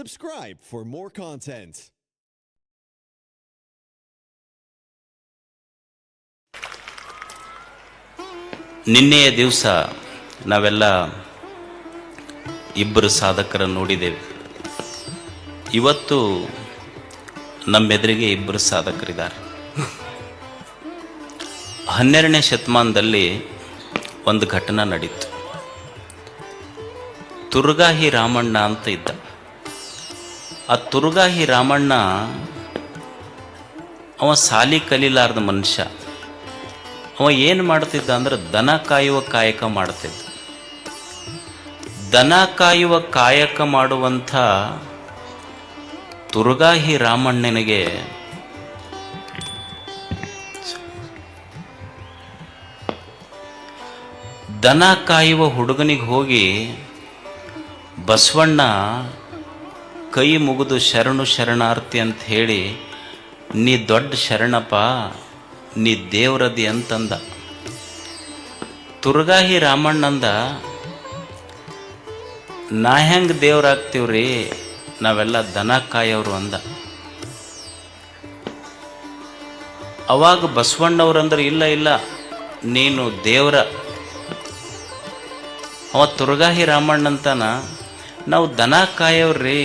Subscribe for more content. ನಿನ್ನೆಯ ದಿವಸ ನಾವೆಲ್ಲ ಇಬ್ಬರು ಸಾಧಕರನ್ನು ನೋಡಿದ್ದೇವೆ. ಇವತ್ತು ನಮ್ಮೆದುರಿಗೆ ಇಬ್ಬರು ಸಾಧಕರಿದ್ದಾರೆ. ಹನ್ನೆರಡನೇ ಶತಮಾನದಲ್ಲಿ ಒಂದು ಘಟನೆ ನಡೀತು. ತುರ್ಗಾಹಿ ರಾಮಣ್ಣ ಅಂತ ಇದ್ದ. ಆ ತುರುಗಾಹಿ ರಾಮಣ್ಣ, ಅವ ಸಾಲಿ ಕಲೀಲಾರ್ದ ಮನುಷ್ಯ. ಅವ ಏನು ಮಾಡ್ತಿದ್ದ ಅಂದ್ರೆ ದನ ಕಾಯುವ ಕಾಯಕ ಮಾಡ್ತಿದ್ದ. ದನ ಕಾಯುವ ಕಾಯಕ ಮಾಡುವಂಥ ತುರುಗಾಹಿ ರಾಮಣ್ಣನಿಗೆ ದನ ಕಾಯುವ ಹುಡುಗನಿಗೆ ಹೋಗಿ ಬಸವಣ್ಣ ಕೈ ಮುಗಿದು ಶರಣು ಶರಣಾರ್ಥಿ ಅಂತ ಹೇಳಿ, ನೀ ದೊಡ್ಡ ಶರಣಪ್ಪ, ನೀ ದೇವ್ರದಿ ಅಂತಂದ. ತುರ್ಗಾಹಿ ರಾಮಣ್ಣಂದ, ನಾ ಹೆಂಗೆ ದೇವ್ರಾಗ್ತೀವ್ರಿ ನಾವೆಲ್ಲ ದನ ಕಾಯೋರು ಅಂದ. ಅವಾಗ ಬಸವಣ್ಣವ್ರಂದ್ರೆ, ಇಲ್ಲ ಇಲ್ಲ, ನೀನು ದೇವ್ರ ಅವ ತುರ್ಗಾಹಿ ರಾಮಣ್ಣಂತನ, ನಾವು ದನ ಕಾಯವ್ರಿ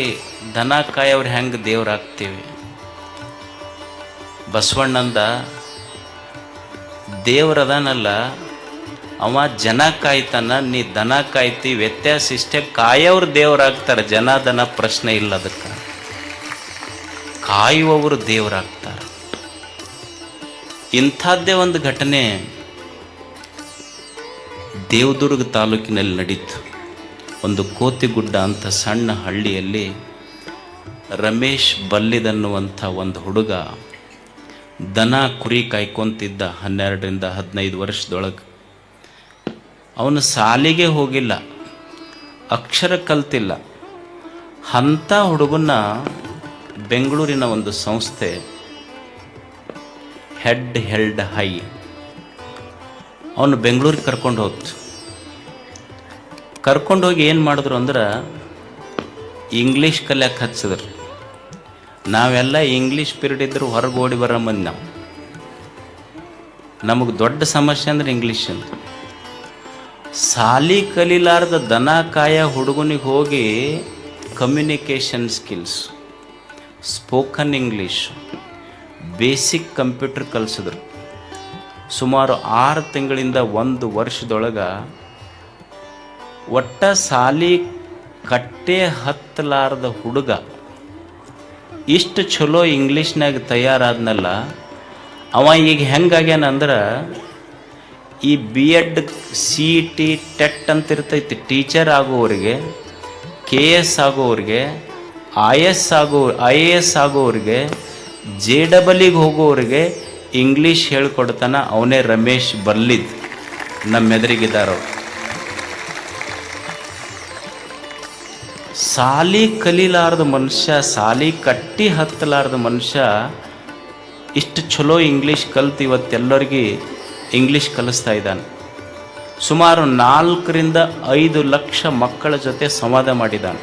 ದನ ಕಾಯವ್ರು ಹೆಂಗೆ ದೇವ್ರಾಗ್ತೀವಿ ಬಸವಣ್ಣಂದ ದೇವ್ರದನಲ್ಲ ಅವ ಜನ ಕಾಯ್ತಾನ, ನೀ ದನ ಕಾಯ್ತಿ, ವ್ಯತ್ಯಾಸ ಇಷ್ಟೇ ಕಾಯೋರು ದೇವರಾಗ್ತಾರೆ ಜನ ದನ ಪ್ರಶ್ನೆ ಇಲ್ಲ ಅದಕ್ಕೆ. ಕಾಯುವವರು ದೇವರಾಗ್ತಾರೆ ಇಂಥದ್ದೇ ಒಂದು ಘಟನೆ ದೇವದುರ್ಗ ತಾಲೂಕಿನಲ್ಲಿ ನಡೀತು. ಒಂದು ಕೋತಿಗುಡ್ಡ ಅಂತ ಸಣ್ಣ ಹಳ್ಳಿಯಲ್ಲಿ ರಮೇಶ್ ಬಲ್ಲಿದನ್ನುವಂಥ ಒಂದು ಹುಡುಗ ದನ ಕುರಿ ಕಾಯ್ಕೊಂತಿದ್ದ ಹನ್ನೆರಡರಿಂದ ಹದಿನೈದು ವರ್ಷದೊಳಗೆ. ಅವನು ಸಾಲಿಗೆ ಹೋಗಿಲ್ಲ, ಅಕ್ಷರ ಕಲ್ತಿಲ್ಲ. ಅಂಥ ಹುಡುಗನ್ನ ಬೆಂಗಳೂರಿನ ಒಂದು ಸಂಸ್ಥೆ ಹೆಡ್ ಹೆಲ್ಡ್ ಹೈ. ಅವನು ಬೆಂಗಳೂರಿಗೆ ಕರ್ಕೊಂಡು ಹೋಗ್ತು. ಕರ್ಕೊಂಡೋಗಿ ಏನು ಮಾಡಿದ್ರು ಅಂದ್ರೆ ಇಂಗ್ಲೀಷ್ ಕಲಿಯಕ್ಕೆ ಹಚ್ಚಿದ್ರು. ನಾವೆಲ್ಲ ಇಂಗ್ಲೀಷ್ ಪೀರಿಯಡ್ ಇದ್ದರೂ ಹೊರಗೆ ಓಡಿ ಬರೋ ಮಂದಿ ನಾವು. ನಮಗೆ ದೊಡ್ಡ ಸಮಸ್ಯೆ ಅಂದ್ರೆ ಇಂಗ್ಲೀಷ್ ಅಂತ. ಸಾಲಿ ಕಲಿಲಾರ್ದ ದನ ಕಾಯ ಹುಡುಗನಿಗೆ ಹೋಗಿ communication skills spoken English basic computer ಕಲಿಸಿದ್ರು. ಸುಮಾರು ಆರು ತಿಂಗಳಿಂದ ಒಂದು ವರ್ಷದೊಳಗೆ ಒಟ್ಟ ಸಾಲಿ ಕಟ್ಟೆ ಹತ್ತಲಾರದ ಹುಡುಗ ಇಷ್ಟು ಚಲೋ ಇಂಗ್ಲೀಷ್ನಾಗ ತಯಾರಾದ್ನಲ್ಲ, ಅವ ಈಗ ಹೆಂಗಾಗ್ಯಾನಂದ್ರೆ ಈ B Ed C T TET ಅಂತ ಇರ್ತೈತಿ ಟೀಚರ್ ಆಗೋವ್ರಿಗೆ ಕೆ ಎಸ್ ಆಗೋವ್ರಿಗೆ ಐ ಎಸ್ ಆಗೋ ಐ ಎ ಎಸ್ ಆಗೋವ್ರಿಗೆ ಜೆ ಡಬಲಿಗೆ ಹೋಗೋವ್ರಿಗೆ ಇಂಗ್ಲೀಷ್ ಹೇಳ್ಕೊಡ್ತಾನ ಅವನೇ ರಮೇಶ್ ಬರ್ಲಿದ್ ನಮ್ಮೆದುರಿಗಿದ್ದಾರವ್ರು ಸಾಲಿ ಕಲೀಲಾರ್ದ ಮನುಷ್ಯ, ಸಾಲಿ ಕಟ್ಟಿ ಹತ್ತಲಾರ್ದ ಮನುಷ್ಯ, ಇಷ್ಟು ಚಲೋ ಇಂಗ್ಲೀಷ್ ಕಲ್ತು ಇವತ್ತೆಲ್ಲರಿಗೆ ಇಂಗ್ಲೀಷ್ ಕಲಿಸ್ತಾ ಇದ್ದಾನೆ. ಸುಮಾರು ನಾಲ್ಕರಿಂದ ಐದು ಲಕ್ಷ ಮಕ್ಕಳ ಜೊತೆ ಸಂವಾದ ಮಾಡಿದ್ದಾನೆ.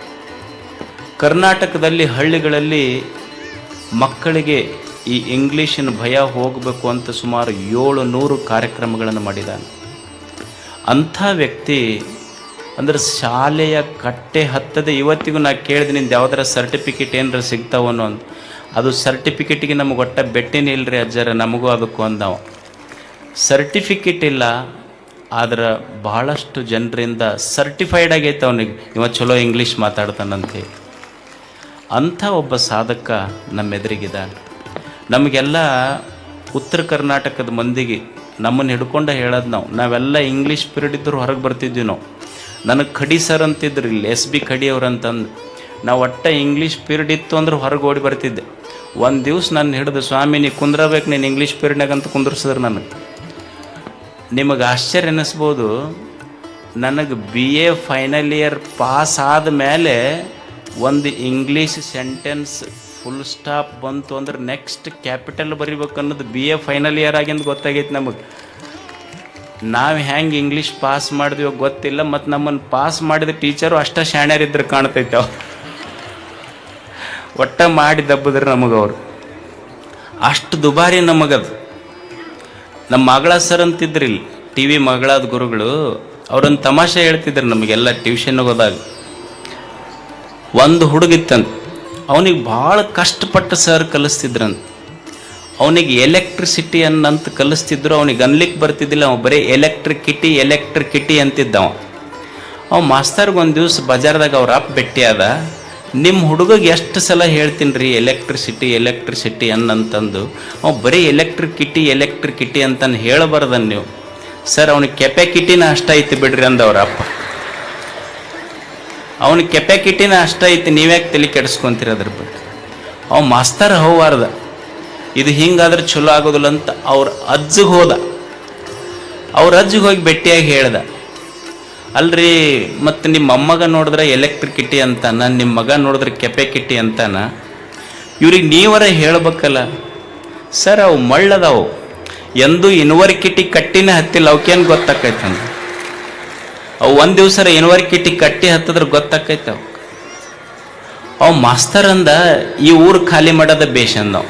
ಕರ್ನಾಟಕದಲ್ಲಿ ಹಳ್ಳಿಗಳಲ್ಲಿ ಮಕ್ಕಳಿಗೆ ಈ ಇಂಗ್ಲೀಷಿನ ಭಯ ಹೋಗಬೇಕು ಅಂತ ಸುಮಾರು ಏಳು ನೂರು ಕಾರ್ಯಕ್ರಮಗಳನ್ನು ಮಾಡಿದ್ದಾನೆ. ಅಂಥ ವ್ಯಕ್ತಿ ಅಂದ್ರೆ ಶಾಲೆಯ ಕಟ್ಟೆ ಹತ್ತದೆ ಇವತ್ತಿಗೂ ನಾ ಕೇಳಿದೆ ನಿಂದು ಯಾವ್ದಾರ ಸರ್ಟಿಫಿಕೇಟ್ ಏನಾರ ಸಿಗ್ತಾವನೋ ಅಂತ ಅದು ಸರ್ಟಿಫಿಕೇಟಿಗೆ ನಮಗೆ ಒಟ್ಟ ಬೆಟ್ಟಿನೇ ಇಲ್ಲರಿ ಅಜ್ಜರ, ನಮಗೂ ಅದಕ್ಕೂ ಅಂದವ. ಸರ್ಟಿಫಿಕೇಟ್ ಇಲ್ಲ, ಆದ್ರೆ ಬಹಳಷ್ಟು ಜನರಿಂದ ಸರ್ಟಿಫೈಡ್ ಆಗೈತೆ ಅವನಿಗೆ. ಇವ ಚಲೋ ಇಂಗ್ಲೀಷ್ ಮಾತಾಡ್ತಾನಂತೆ. ಅಂಥ ಒಬ್ಬ ಸಾಧಕ ನಮ್ಮೆದುರಿಗಿದ್ದಾನೆ ನಮಗೆಲ್ಲ ಉತ್ತರ ಕರ್ನಾಟಕದ ಮಂದಿಗೆ ನಮ್ಮನ್ನು ಹಿಡ್ಕೊಂಡ ಹೇಳೋದು ನಾವು. ನಾವೆಲ್ಲ ಇಂಗ್ಲೀಷ್ ಪೀರಿಯಡ್ ಇದ್ದರೂ ಹೊರಗೆ ಬರ್ತಿದ್ವಿ ನಾವು. ನನಗೆ ಖಡಿ ಸರ್ ಅಂತಿದ್ರು ಇಲ್ಲಿ, ಎಸ್ ಬಿ ಖಡಿ ಅವ್ರು ಅಂತಂದು. ನಾವು ಒಟ್ಟ ಇಂಗ್ಲೀಷ್ ಪೀರಿಯಡ್ ಇತ್ತು ಅಂದ್ರೆ ಹೊರಗೆ ಓಡಿ ಬರ್ತಿದ್ದೆ. ಒಂದು ದಿವ್ಸ ನಾನು ಹಿಡಿದು, ಸ್ವಾಮಿ, ನೀ ಕುಂದ್ರಬೇಕು, ನೀನು ಇಂಗ್ಲೀಷ್ ಪೀರಿಯಡ್ನಾಗ ಅಂತ ಕುಂದ್ರಸಿದ್ರು ನನಗೆ. ನಿಮಗೆ ಆಶ್ಚರ್ಯ ಅನ್ನಿಸ್ಬೋದು ನನಗೆ B A final year pass ಆದ ಮೇಲೆ ಒಂದು ಇಂಗ್ಲೀಷ್ ಸೆಂಟೆನ್ಸ್ ಫುಲ್ ಸ್ಟಾಪ್ ಬಂತು ಅಂದ್ರೆ ನೆಕ್ಸ್ಟ್ ಕ್ಯಾಪಿಟಲ್ ಬರಿಬೇಕು ಅನ್ನೋದು ಬಿ ಎ ಫೈನಲ್ ಇಯರ್ ಆಗಿಂದು ಗೊತ್ತಾಗೈತೆ ನಮಗೆ. ನಾವು ಹೆಂಗೆ ಇಂಗ್ಲೀಷ್ ಪಾಸ್ ಮಾಡಿದ್ವಿ ಗೊತ್ತಿಲ್ಲ, ಮತ್ತು ನಮ್ಮನ್ನು ಪಾಸ್ ಮಾಡಿದ ಟೀಚರು ಅಷ್ಟೇ ಶಾಣ್ಯರಿದ್ರೆ ಕಾಣ್ತೈತೆ ಅವ್ರು ಒಟ್ಟ ಮಾಡಿ ದಬ್ಬದ್ರೆ ಅವರು. ಅಷ್ಟು ದುಬಾರಿ ನಮಗದು. ನಮ್ಮ ಮಗಳ ಸರ್ ಅಂತಿದ್ರಿ ಟಿ ವಿ ಮಗಳಾದ ಗುರುಗಳು ಅವರೊಂದು ತಮಾಷೆ ಹೇಳ್ತಿದ್ರು ನಮಗೆಲ್ಲ ಟ್ಯೂಷನ್ಗೆ ಹೋದಾಗ. ಒಂದು ಹುಡುಗಿತ್ತಂತ, ಅವನಿಗೆ ಭಾಳ ಕಷ್ಟಪಟ್ಟು ಸರ್ ಕಲಿಸ್ತಿದ್ರಂತ. ಅವನಿಗೆ ಎಲೆಕ್ಟ್ರಿಸಿಟಿ ಅನ್ನಂತ ಕಲಿಸ್ತಿದ್ರು, ಅವನಿಗೆ ಅನ್ಲಿಕ್ಕೆ ಬರ್ತಿದ್ದಿಲ್ಲ, ಅವ ಬರೀ ಎಲೆಕ್ಟ್ರಿಕಿಟಿ ಎಲೆಕ್ಟ್ರಿಕಿಟಿ ಅಂತಿದ್ದ ಅವ ಮಾಸ್ತರ್ಗೆ ಒಂದು ದಿವ್ಸ ಬಜಾರ್ದಾಗ ಅವ್ರ ಅಪ್ಪ ಭೇಟಿ ಅದ ನಿಮ್ಮ ಹುಡುಗಗೆ ಎಷ್ಟು ಸಲ ಹೇಳ್ತೀನಿ ರೀ ಎಲೆಕ್ಟ್ರಿಸಿಟಿ ಎಲೆಕ್ಟ್ರಿಸಿಟಿ ಅನ್ನಂತಂದು? ಅವ ಬರೀ ಎಲೆಕ್ಟ್ರಿಕಿಟಿ ಎಲೆಕ್ಟ್ರಿಕಿಟಿ ಅಂತಂದು ಹೇಳಬಾರ್ದನ್ ನೀವು. ಸರ್, ಅವನಿಗೆ ಕೆಪಾಕಿಟಿನ ಅಷ್ಟ ಐತಿ ಬಿಡ್ರಿ ಅಂದವ್ರ ಅಪ್ಪ. ಅವನಿಗೆ ಕೆಪಾಕಿಟಿನ ಅಷ್ಟ ಐತಿ, ನೀವ್ಯಾಕೆ ತಲೆ ಕೆಡಿಸ್ಕೊಂತೀರ ಅದ್ರ ಬಗ್ಗೆ? ಅವ ಮಾಸ್ತರ್ ಹೋವಾರ್ದ ಇದು ಹಿಂಗಾದ್ರೆ ಚಲೋ ಆಗೋದಿಲ್ಲ ಅಂತ ಅವ್ರ ಅಜ್ಜಿಗೆ ಹೋದ. ಅವ್ರ ಅಜ್ಜಿಗೆ ಹೋಗಿ ಭೇಟಿಯಾಗಿ ಹೇಳ್ದ. ಅಲ್ರಿ, ಮತ್ತು ನಿಮ್ಮ ಅಮ್ಮಗ ನೋಡಿದ್ರೆ ಎಲೆಕ್ಟ್ರಿಕ್ ಕಿಟ್ಟಿ ಅಂತಾನ, ನಿಮ್ಮ ಮಗ ನೋಡಿದ್ರೆ ಕೆಪೆ ಕಿಟ್ಟಿ ಅಂತಾನ. ಇವ್ರಿಗೆ ನೀವರ ಹೇಳ್ಬೇಕಲ್ಲ. ಸರ್, ಅವು ಮಳ್ಳದವು. ಎಂದು ಇನ್ವರ್ಕಿಟಿ ಕಟ್ಟಿನ ಹತ್ತಿಲ್ಲ ಅವಕ್ಕೇನು ಗೊತ್ತಾಕೈತಂದ ಅವು ಒಂದು ಇನ್ವರ್ ಇನ್ವರ್ಕಿಟಿ ಕಟ್ಟಿ ಹತ್ತಿದ್ರೆ ಗೊತ್ತಾಕೈತೆ ಅವು ಅವು ಮಾಸ್ತರ್ ಅಂದ, ಈ ಊರು ಖಾಲಿ ಮಾಡೋದ ಬೇಷ್ ಅಂದವು.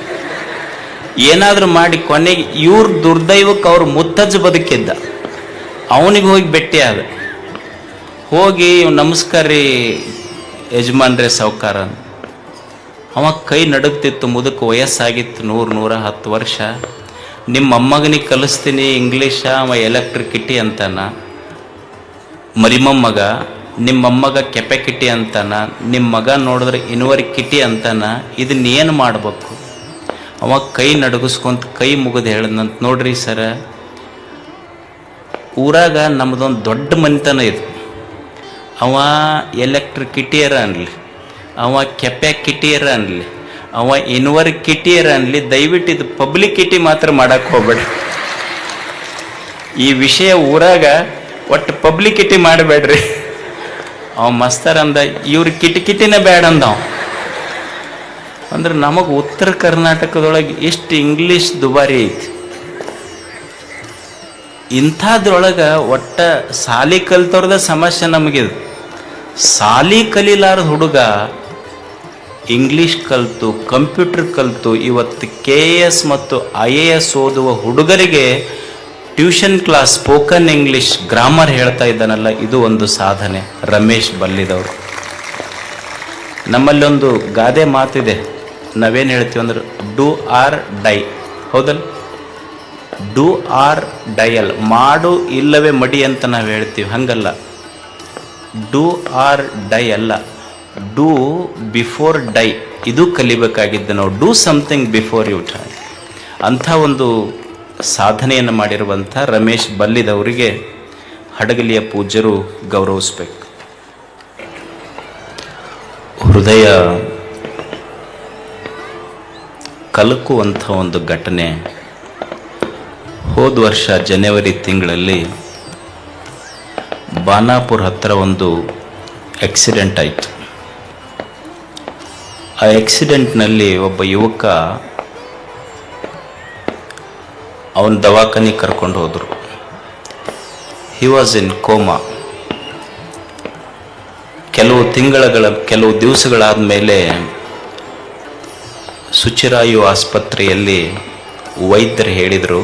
ಏನಾದರೂ ಮಾಡಿ ಕೊನೆಗೆ ಇವ್ರ ದುರ್ದೈವಕ್ಕೆ ಅವ್ರ ಮುತ್ತಜ್ಜ ಬದುಕಿದ್ದ. ಅವನಿಗೆ ಹೋಗಿ ಭೇಟಿ ಆದ. ಹೋಗಿ ನಮಸ್ಕಾರ ರೀ ಯಜಮಾನ್ರೆ ಸಾವುಕಾರ. ಅವ ಕೈ ನಡುಗ್ತಿತ್ತು ಮುದಕ್ಕೆ ವಯಸ್ಸಾಗಿತ್ತು ನೂರು ನೂರ ಹತ್ತು ವರ್ಷ. ನಿಮ್ಮ ಮೊಮ್ಮಗನಿಗೆ ಕಲಿಸ್ತೀನಿ ಇಂಗ್ಲೀಷ ಅವ ಎಲೆಕ್ಟ್ರಿಕಿಟಿ ಅಂತಾನ. ಮರಿಮಮ್ಮಗ ನಿಮ್ಮ ಕೆಪೆ ಕಿಟ್ಟಿ ಅಂತಾನ. ನಿಮ್ಮ ಮಗ ನೋಡಿದ್ರೆ ಇನ್ವರ್ಕಿಟಿ ಅಂತಾನ. ಇದನ್ನೇನು ಮಾಡ್ಬೇಕು? ಅವ ಕೈ ನಡಗಿಸ್ಕೊಂತ ಕೈ ಮುಗಿದು ಹೇಳ್ದಂತ ನೋಡ್ರಿ ಸರ, ಊರಾಗ ನಮ್ಮದೊಂದು ದೊಡ್ಡ ಮನೆತನ ಇದು. ಅವ ಎಲೆಕ್ಟ್ರಿಕಿಟಿಯರ ಅನ್ಲಿ, ಅವ ಕೆಪ್ಯಾಕಿಟಿಯರ ಅನ್ಲಿ, ಅವ ಇನ್ವರ್ ಕಿಟಿಯರ ಅನ್ಲಿ ದಯವಿಟ್ಟು ಇದು ಪಬ್ಲಿಕಿಟಿ ಮಾತ್ರ ಮಾಡಕ್ಕೆ ಹೋಗ್ಬೇಡ. ಈ ವಿಷಯ ಊರಾಗ ಒಟ್ಟು ಪಬ್ಲಿಕಿಟಿ ಮಾಡಬೇಡ್ರಿ. ಅವ ಮಸ್ತರ್ ಅಂದ, ಇವ್ರ ಕಿಟಿಕಿಟಿನೇ ಬೇಡ ಅಂದ ಅವ. ಅಂದ್ರೆ ನಮಗೆ ಉತ್ತರ ಕರ್ನಾಟಕದೊಳಗೆ ಎಷ್ಟು ಇಂಗ್ಲೀಷ್ ದುಬಾರಿ ಐತಿ. ಇಂಥದ್ರೊಳಗೆ ಒಟ್ಟ ಸಾಲಿ ಕಲ್ತವ್ರದ ಸಮಸ್ಯೆ ನಮಗಿದು. ಸಾಲಿ ಕಲೀಲಾರ್ದ ಹುಡುಗ ಇಂಗ್ಲೀಷ್ ಕಲಿತು ಕಂಪ್ಯೂಟರ್ ಕಲಿತು, ಇವತ್ತು ಕೆ ಎಸ್ ಮತ್ತು ಐ ಎ ಎಸ್ ಓದುವ ಹುಡುಗರಿಗೆ tuition class spoken English grammar ಹೇಳ್ತಾ ಇದ್ದಾನಲ್ಲ, ಇದು ಒಂದು ಸಾಧನೆ. ರಮೇಶ್ ಬಲ್ಲಿದವರು. ನಮ್ಮಲ್ಲಿ ಒಂದು ಗಾದೆ ಮಾತಿದೆ. ನಾವೇನು ಹೇಳ್ತೀವಿ ಅಂದ್ರೆ ಡೂ ಆರ್ ಡೈ ಹೌದಲ್ಲ? ಡೂ ಆರ್ ಡಯಲ್ ಮಾಡು ಇಲ್ಲವೇ ಮಡಿ ಅಂತ ನಾವು ಹೇಳ್ತೀವಿ. ಹಂಗಲ್ಲ. ಡೂ ಆರ್ ಡೈ ಅಲ್ಲ. ಡೂ ಬಿಫೋರ್ ಡೈ ಇದು ಕಲಿಬೇಕಾಗಿದ್ದು ನಾವು do something before you die ಅಂಥ ಒಂದು ಸಾಧನೆಯನ್ನು ಮಾಡಿರುವಂಥ ರಮೇಶ್ ಬಲ್ಲಿದವರಿಗೆ ಹಡಗಲಿಯ ಪೂಜ್ಯರು ಗೌರವಿಸ್ಬೇಕು. ಹೃದಯ ಕಲಕುವಂಥ ಒಂದು ಘಟನೆ ಹೋದ ವರ್ಷ ಜನವರಿ ತಿಂಗಳಲ್ಲಿ ಬಾನಾಪುರ ಹತ್ತಿರ ಒಂದು ಆಕ್ಸಿಡೆಂಟ್ ಆಯಿತು. ಆ ಆಕ್ಸಿಡೆಂಟ್ನಲ್ಲಿ ಒಬ್ಬ ಯುವಕ ಅವನ ದವಾಖಾನೆ ಕರ್ಕೊಂಡು ಹೋದರು. ಹಿ ವಾಸ್ ಇನ್ ಕೋಮಾ ಕೆಲವು ತಿಂಗಳುಗಳ ಕೆಲವು ದಿವಸಗಳಾದ ಮೇಲೆ ಸುಚಿರಾಯು ಆಸ್ಪತ್ರೆಯಲ್ಲಿ ವೈದ್ಯರು ಹೇಳಿದರು,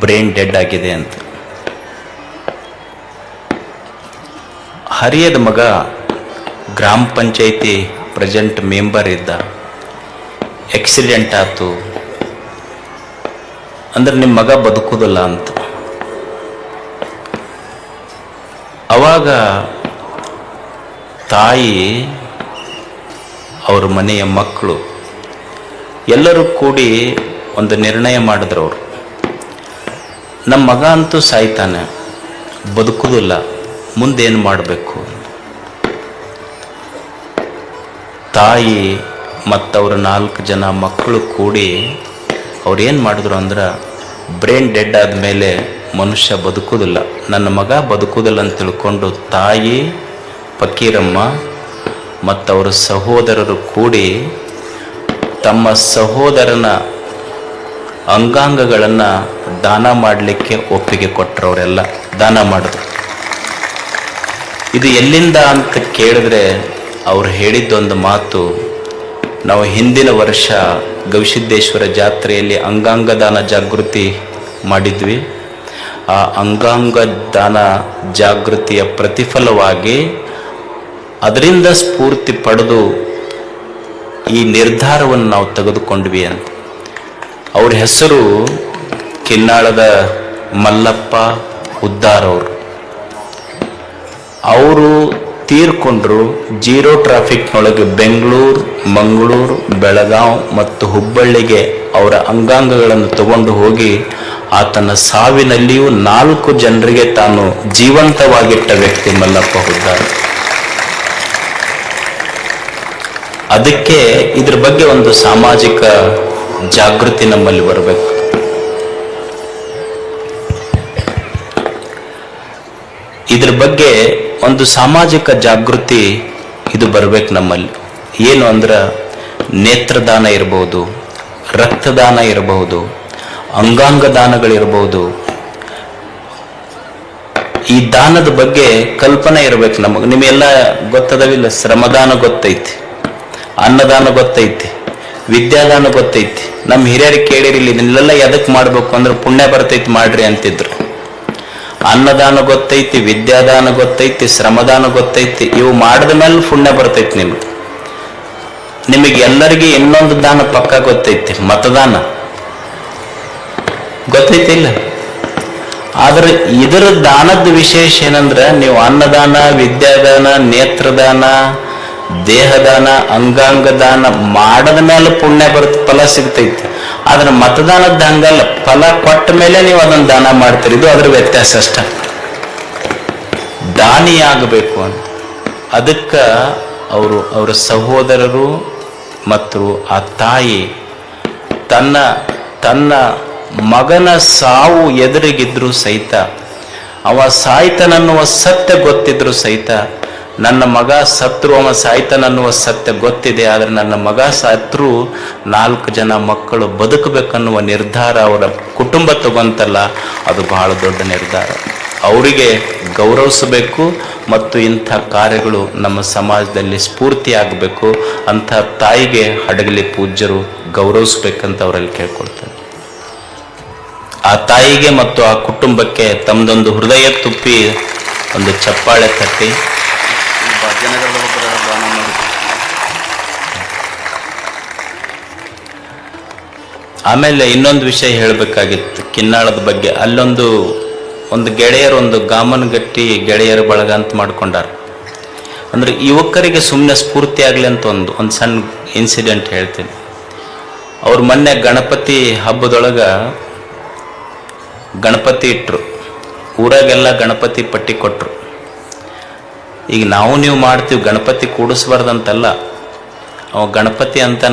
ಬ್ರೈನ್ ಡೆಡ್ ಆಗಿದೆ ಅಂತ. ಹರಿಯದ ಮಗ ಗ್ರಾಮ ಪಂಚಾಯಿತಿ ಪ್ರೆಸೆಂಟ್ ಮೆಂಬರ್ ಇದ್ದ, ಆಕ್ಸಿಡೆಂಟ್ ಆಯ್ತು. ಅಂದ್ರೆ ನಿಮ್ಮ ಮಗ ಬದುಕುದಿಲ್ಲ ಅಂತ. ಅವಾಗ ತಾಯಿ, ಅವ್ರ ಮನೆಯ ಮಕ್ಕಳು ಎಲ್ಲರೂ ಕೂಡಿ ಒಂದು ನಿರ್ಣಯ ಮಾಡಿದ್ರು ಅವರು. ನಮ್ಮ ಮಗ ಅಂತೂ ಸಾಯ್ತಾನೆ. ಬದುಕುದಿಲ್ಲ ಮುಂದೇನು ಮಾಡಬೇಕು? ತಾಯಿ ಮತ್ತವ್ರ ನಾಲ್ಕು ಜನ ಮಕ್ಕಳು ಕೂಡಿ ಅವ್ರೇನು ಮಾಡಿದ್ರು ಅಂದ್ರೆ ಬ್ರೈನ್ ಡೆಡ್ ಆದ ಮೇಲೆ ಮನುಷ್ಯ ಬದುಕುವುದಿಲ್ಲ ನನ್ನ ಮಗ ಬದುಕುದಿಲ್ಲ ಅಂತ ತಿಳ್ಕೊಂಡು ತಾಯಿ, ಫಕೀರಮ್ಮ ಮತ್ತವರ ಸಹೋದರರು ಕೂಡಿ ತಮ್ಮ ಸಹೋದರನ ಅಂಗಾಂಗಗಳನ್ನು ದಾನ ಮಾಡಲಿಕ್ಕೆ ಒಪ್ಪಿಗೆ ಕೊಟ್ಟರವರೆಲ್ಲ ದಾನ ಮಾಡಿದ್ರು ಇದು ಎಲ್ಲಿಂದ ಅಂತ ಕೇಳಿದ್ರೆ ಅವ್ರು ಹೇಳಿದ್ದೊಂದು ಮಾತು, ನಾವು ಹಿಂದಿನ ವರ್ಷ ಗವಿಸಿದ್ದೇಶ್ವರ ಜಾತ್ರೆಯಲ್ಲಿ ಅಂಗಾಂಗ ದಾನ ಜಾಗೃತಿ ಮಾಡಿದ್ವಿ. ಆ ಅಂಗಾಂಗ ದಾನ ಜಾಗೃತಿಯ ಪ್ರತಿಫಲವಾಗಿ ಅದರಿಂದ ಸ್ಫೂರ್ತಿ ಪಡೆದು ಈ ನಿರ್ಧಾರವನ್ನು ನಾವು ತೆಗೆದುಕೊಂಡ್ವಿ ಅಂತ. ಅವ್ರ ಹೆಸರು ಕಿನ್ನಾಳದ ಮಲ್ಲಪ್ಪ ಉದ್ದಾರ್ ಅವರು. ಅವರು ತೀರ್ಕೊಂಡ್ರು ಜೀರೋ ಟ್ರಾಫಿಕ್ನೊಳಗೆ ಬೆಂಗಳೂರು, ಮಂಗಳೂರು ಬೆಳಗಾವ್ ಮತ್ತು ಹುಬ್ಬಳ್ಳಿಗೆ ಅವರ ಅಂಗಾಂಗಗಳನ್ನು ತಗೊಂಡು ಹೋಗಿ ಆತನ ಸಾವಿನಲ್ಲಿಯೂ ನಾಲ್ಕು ಜನರಿಗೆ ತಾನು ಜೀವಂತವಾಗಿಟ್ಟ ವ್ಯಕ್ತಿ ಮಲ್ಲಪ್ಪ ಹುದ್ದಾರ್ ಅದಕ್ಕೆ ಇದ್ರ ಬಗ್ಗೆ ಒಂದು ಸಾಮಾಜಿಕ ಜಾಗೃತಿ ನಮ್ಮಲ್ಲಿ ಬರಬೇಕು. ಇದ್ರ ಬಗ್ಗೆ ಒಂದು ಸಾಮಾಜಿಕ ಜಾಗೃತಿ ಇದು ಬರಬೇಕು ನಮ್ಮಲ್ಲಿ. ಏನು ಅಂದ್ರೆ ನೇತ್ರದಾನ ಇರಬಹುದು ರಕ್ತದಾನ ಇರಬಹುದು ಅಂಗಾಂಗ ದಾನಗಳಿರಬಹುದು ಈ ದಾನದ ಬಗ್ಗೆ ಕಲ್ಪನೆ ಇರಬೇಕು ನಮಗೆ. ನಿಮ್ಗೆಲ್ಲ ಗೊತ್ತದವಿಲ್ಲ? ಶ್ರಮದಾನ ಗೊತ್ತೈತಿ. ಅನ್ನದಾನ ಗೊತ್ತೈತಿ, ವಿದ್ಯಾದಾನ ಗೊತ್ತೈತಿ. ನಮ್ಮ ಹಿರಿಯರಿಗೆ ಕೇಳಿರಿಲ್ಲ ಇದನ್ನೆಲ್ಲ ಎದಕ್ಕೆ ಮಾಡ್ಬೇಕು ಅಂದ್ರೆ ಪುಣ್ಯ ಬರ್ತೈತಿ ಮಾಡ್ರಿ ಅಂತಿದ್ರು. ಅನ್ನದಾನ ಗೊತ್ತೈತಿ, ವಿದ್ಯಾದಾನ ಗೊತ್ತೈತಿ, ಶ್ರಮದಾನ ಗೊತ್ತೈತಿ, ಇವು ಮಾಡಿದ ಮೇಲೆ ಪುಣ್ಯ ಬರ್ತೈತಿ ನಿಮ್ಗೆ. ನಿಮಗೆ ಎಲ್ಲರಿಗೆ ಇನ್ನೊಂದು ದಾನ ಪಕ್ಕ ಗೊತ್ತೈತಿ, ಮತದಾನ. ಗೊತ್ತೈತಿ ಇಲ್ಲ? ಆದ್ರೆ ಇದರ ದಾನದ ವಿಶೇಷ ಏನಂದ್ರೆ ನೀವು ಅನ್ನದಾನ, ವಿದ್ಯಾದಾನ, ನೇತ್ರದಾನ ದೇಹದಾನ ಅಂಗಾಂಗ ದಾನ ಮಾಡದ ಮೇಲೆ ಪುಣ್ಯ ಬರುತ್ತೆ, ಫಲ ಸಿಗ್ತೈತಿ. ಆದ್ರೆ ಮತದಾನದ ಹಂಗಲ್ಲ ಫಲ ಕೊಟ್ಟ ಮೇಲೆ ನೀವು ಅದನ್ನ ದಾನ ಮಾಡ್ತೀರಿ. ಇದು ಅದ್ರ ವ್ಯತ್ಯಾಸ ಅಷ್ಟ. ದಾನಿಯಾಗಬೇಕು ಅಂತ. ಅದಕ್ಕೆ ಅವರು, ಅವರ ಸಹೋದರರು ಮತ್ತು ಆ ತಾಯಿ ತನ್ನ ತನ್ನ ಮಗನ ಸಾವು ಎದುರಿಗಿದ್ರು ಸಹಿತ, ಅವ ಸಾಯ್ತನನ್ನುವ ಸತ್ಯ ಗೊತ್ತಿದ್ರು ಸಹಿತ ನನ್ನ ಮಗ ಸತ್ರು ಅವ ಸಾಯ್ತನನ್ನುವ ಸತ್ಯ ಗೊತ್ತಿದೆ, ಆದರೆ ನನ್ನ ಮಗ ಸತ್ರು ನಾಲ್ಕು ಜನ ಮಕ್ಕಳು ಬದುಕಬೇಕನ್ನುವ ನಿರ್ಧಾರ ಅವರ ಕುಟುಂಬ ತಗೊಂತಲ್ಲ, ಅದು ಬಹಳ ದೊಡ್ಡ ನಿರ್ಧಾರ. ಅವರಿಗೆ ಗೌರವಿಸಬೇಕು ಮತ್ತು ಇಂಥ ಕಾರ್ಯಗಳು ನಮ್ಮ ಸಮಾಜದಲ್ಲಿ ಸ್ಫೂರ್ತಿಯಾಗಬೇಕು. ಅಂಥ ತಾಯಿಗೆ ಹಡಗಲಿ ಪೂಜ್ಯರು ಗೌರವಿಸ್ಬೇಕಂತ ಅವರಲ್ಲಿ ಕೇಳ್ಕೊಳ್ತಾರೆ ಆ ತಾಯಿಗೆ ಮತ್ತು ಆ ಕುಟುಂಬಕ್ಕೆ ತಮ್ಮದೊಂದು ಹೃದಯ ತುಪ್ಪಿ ಒಂದು ಚಪ್ಪಾಳೆ ತಟ್ಟಿ. ಆಮೇಲೆ ಇನ್ನೊಂದು ವಿಷಯ ಹೇಳಬೇಕಾಗಿತ್ತು. ಕಿನ್ನಾಳದ ಬಗ್ಗೆ. ಅಲ್ಲೊಂದು, ಒಂದು ಗೆಳೆಯರು, ಒಂದು ಗಾಮನಗಟ್ಟಿ ಗೆಳೆಯರ ಬಳಗ ಅಂತ ಮಾಡ್ಕೊಂಡಾರ. ಅಂದ್ರೆ ಯುವಕರಿಗೆ ಸುಮ್ಮನೆ ಸ್ಫೂರ್ತಿ ಆಗಲಿ ಅಂತ ಒಂದು ಒಂದು ಸಣ್ಣ ಇನ್ಸಿಡೆಂಟ್ ಹೇಳ್ತೀನಿ. ಅವ್ರ ಮೊನ್ನೆ ಗಣಪತಿ ಹಬ್ಬದೊಳಗೆ ಗಣಪತಿ ಇಟ್ರು. ಊರಾಗೆಲ್ಲ ಗಣಪತಿ ಪಟ್ಟಿ ಕೊಟ್ರು. ಈಗ ನಾವು ನೀವು ಮಾಡ್ತೀವಿ, ಗಣಪತಿ ಕೂಡಿಸ್ಬಾರ್ದಂತಲ್ಲ. ಅವ ಗಣಪತಿ ಅಂತ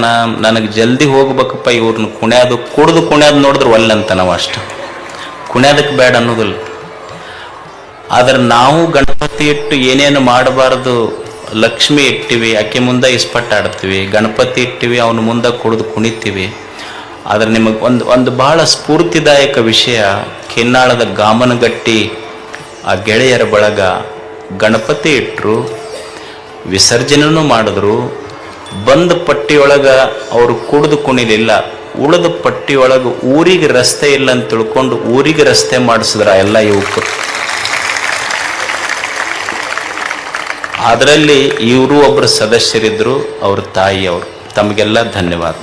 ನನಗೆ ಜಲ್ದಿ ಹೋಗ್ಬೇಕಪ್ಪ ಇವ್ರನ್ನ ಕುಣ್ಯಾದು, ಕುಡ್ದು ಕುಣ್ಯಾದು ನೋಡಿದ್ರೆ ಒಲ್ಲೆ ಅಂತ ನಾವು ಅಷ್ಟು. ಕುಣ್ಯಾದಕ್ಕೆ ಬೇಡ ಅನ್ನೋದಿಲ್ಲ. ಆದ್ರೆ ನಾವು ಗಣಪತಿ ಇಟ್ಟು ಏನೇನು ಮಾಡಬಾರ್ದು, ಲಕ್ಷ್ಮಿ ಇಟ್ಟಿವಿ ಆಕೆ ಮುಂದೆ ಇಸ್ಪಟ್ಟಾಡ್ತೀವಿ ಗಣಪತಿ ಇಟ್ಟಿವಿ, ಅವನ ಮುಂದೆ ಕುಡಿದು ಕುಣಿತೀವಿ. ಆದ್ರೆ ನಿಮಗೆ ಒಂದು ಒಂದು ಬಹಳ ಸ್ಫೂರ್ತಿದಾಯಕ ವಿಷಯ, ಕಿನ್ನಾಳದ ಗಾಮನಗಟ್ಟಿ, ಆ ಗೆಳೆಯರ ಬಳಗ ಗಣಪತಿ ಇಟ್ಟರು ವಿಸರ್ಜನೆಯೂ ಮಾಡಿದ್ರು ಬಂದ ಪಟ್ಟಿಯೊಳಗ ಅವರು ಕುಡಿದು ಕುಣಿಲಿಲ್ಲ. ಉಳಿದ ಪಟ್ಟಿಯೊಳಗೆ ಊರಿಗೆ ರಸ್ತೆ ಇಲ್ಲ ಅಂತ ತಿಳ್ಕೊಂಡು ಊರಿಗೆ ರಸ್ತೆ ಮಾಡಿಸಿದ್ರ ಎಲ್ಲ ಯುವಕರು. ಅದರಲ್ಲಿ ಇವರು ಒಬ್ಬರು ಸದಸ್ಯರಿದ್ದರು ಅವ್ರ ತಾಯಿಯವರು. ತಮಗೆಲ್ಲ ಧನ್ಯವಾದ.